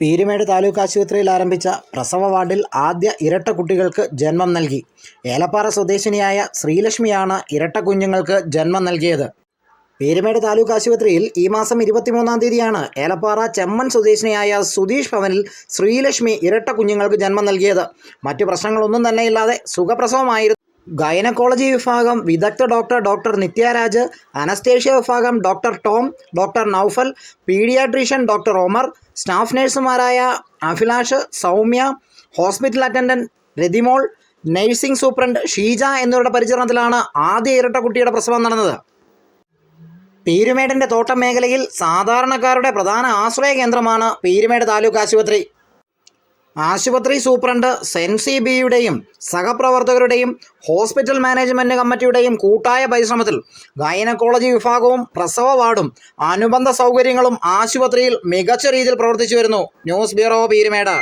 പീരുമേട് താലൂക്ക് ആശുപത്രിയിൽ ആരംഭിച്ച പ്രസവ വാർഡിൽ ആദ്യ ഇരട്ട കുട്ടികൾക്ക് ജന്മം നൽകി. ഏലപ്പാറ സ്വദേശിനിയായ ശ്രീലക്ഷ്മിയാണ് ഇരട്ട കുഞ്ഞുങ്ങൾക്ക് ജന്മം നൽകിയത്. പീരുമേട് താലൂക്ക് ആശുപത്രിയിൽ ഈ മാസം ഇരുപത്തിമൂന്നാം തീയതിയാണ് ഏലപ്പാറ ചെമ്മൻ സ്വദേശിനിയായ സുധീഷ് ഭവനിൽ ശ്രീലക്ഷ്മി ഇരട്ട കുഞ്ഞുങ്ങൾക്ക് ജന്മം നൽകിയത്. മറ്റു പ്രശ്നങ്ങളൊന്നും തന്നെയില്ലാതെ സുഖപ്രസവമായിരുന്നു. ഗൈനക്കോളജി വിഭാഗം വിദഗ്ധ ഡോക്ടർ ഡോക്ടർ നിത്യരാജ് അനസ്തേഷ്യ വിഭാഗം doctor Tom doctor Noufal paediatrician doctor Omar staff നഴ്സുമാരായ Abhilash Soumya hospital attendant Rathimol nursing superintendent Sheeja എന്നിവരുടെ പരിചരണത്തിലാണ് ആദ്യ ഇരട്ട കുട്ടിയുടെ പ്രസവം നടന്നത്. പീരുമേടിന്റെ തോട്ടം മേഖലയിൽ സാധാരണക്കാരുടെ പ്രധാന ആശ്രയ കേന്ദ്രമാണ് പീരുമേട് താലൂക്ക് ആശുപത്രി. ആശുപത്രി സൂപ്രണ്ട് സെൻ സി ബിയുടെയും സഹപ്രവർത്തകരുടെയും ഹോസ്പിറ്റൽ മാനേജ്മെന്റ് കമ്മിറ്റിയുടെയും കൂട്ടായ പരിശ്രമത്തിൽ ഗൈനക്കോളജി വിഭാഗവും പ്രസവ വാർഡും അനുബന്ധ സൗകര്യങ്ങളും ആശുപത്രിയിൽ മികച്ച രീതിയിൽ പ്രവർത്തിച്ചു വരുന്നു. News bureau Peerumedu.